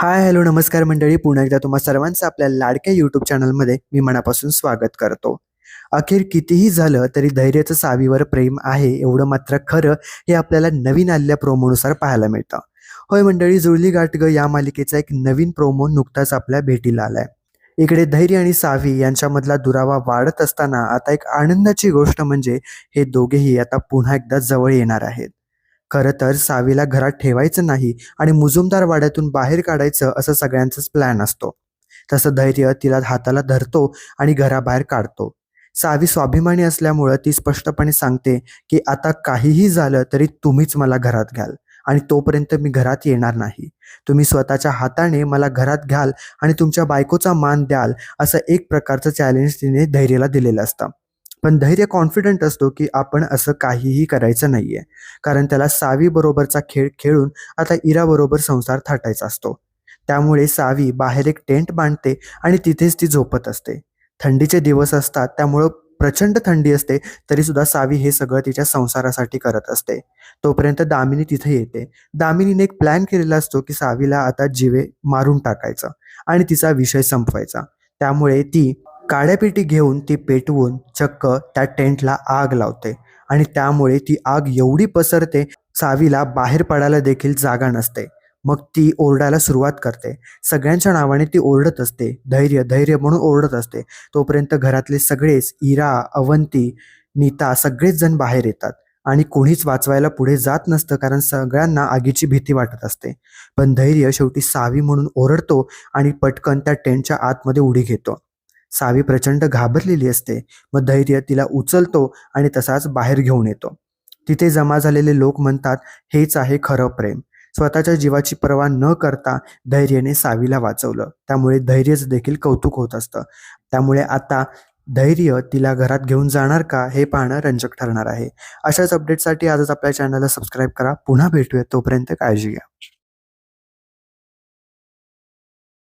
Hi hello नमस्कार मंडळी. पुन्हा एकदा तुम्हा सर्वांचं आपल्या लाडक्या यूट्यूब चॅनलमध्ये मी मनापासून स्वागत करतो. अखेर कितीही झालं तरी धैर्याचं सावीवर प्रेम आहे एवढं मात्र खरं हे आपल्याला नवीन आलेल्या प्रोमोनुसार पाहायला मिळतं. होय मंडळी जुळली गाठग या मालिकेचा एक नवीन प्रोमो नुकताच आपल्या भेटीला आलाय. इकडे धैर्य आणि सावी यांच्यामधला दुरावा वाढत असताना आता एक आनंदाची गोष्ट म्हणजे हे दोघेही आता पुन्हा एकदा जवळ येणार आहेत. खरं तर सावीला घरात ठेवायचं नाही आणि मुजुमदार वाड्यातून बाहेर काढायचं असं सगळ्यांचाच प्लॅन असतो. तसं धैर्य तिला हाताला धरतो आणि घराबाहेर काढतो. सावी स्वाभिमानी असल्यामुळं ती स्पष्टपणे सांगते की आता काहीही झालं तरी तुम्हीच मला घरात घ्याल आणि तोपर्यंत मी घरात येणार नाही. तुम्ही स्वतःच्या हाताने मला घरात घ्याल आणि तुमच्या बायकोचा मान द्याल असं एक प्रकारचं चॅलेंज तिने धैर्याला दिलेलं असतं. पण धैर्य कॉन्फिडंट असतो की आपण असं काहीही करायचं नाहीये. कारण त्याला सावी बरोबरचा खेळ खेळून आता इरा बरोबर संसार थाटायचा असतो. त्यामुळे सावी बाहेर एक टेंट बांधते आणि तिथेच ती झोपत असते. थंडीचे दिवस असतात त्यामुळं प्रचंड थंडी असते तरी सुद्धा सावी हे सगळं तिच्या संसारासाठी करत असते. तोपर्यंत दामिनी तिथे येते. दामिनीने एक प्लॅन केलेला असतो की सावीला आता जिवे मारून टाकायचं आणि तिचा विषय संपवायचा. त्यामुळे ती काड्यापेटी घेऊन ती पेटवून चक्क त्या टेंटला आग लावते. आणि त्यामुळे ती आग एवढी पसरते सावीला बाहेर पडायला देखील जागा नसते. मग ती ओरडायला सुरुवात करते. सगळ्यांच्या नावाने ती ओरडत असते. धैर्य धैर्य म्हणून ओरडत असते. तोपर्यंत घरातले सगळेच इरा अवंती नीता सगळेच जण बाहेर येतात. आणि कोणीच वाचवायला पुढे जात नसतं कारण सगळ्यांना आगीची भीती वाटत असते. पण धैर्य शेवटी सावी म्हणून ओरडतो आणि पटकन त्या टेंटच्या आतमध्ये उडी घेतो. सावी प्रचंड घाबरलेली असते. मग धैर्य तिला उचलतो आणि तसाच बाहेर घेऊन येतो. तिथे जमा झालेले लोक म्हणतात हेच आहे खरं प्रेम. स्वतःच्या जीवाची पर्वा न करता धैर्याने सावीला वाचवलं. त्यामुळे धैर्यच देखील कौतुक होत असतं. त्यामुळे आता धैर्य तिला घरात घेऊन जाणार का हे पाहणं रंजक ठरणार आहे. अशाच अपडेटसाठी आजच आपल्या चॅनलला सबस्क्राईब करा. पुन्हा भेटूया. तोपर्यंत काळजी घ्या.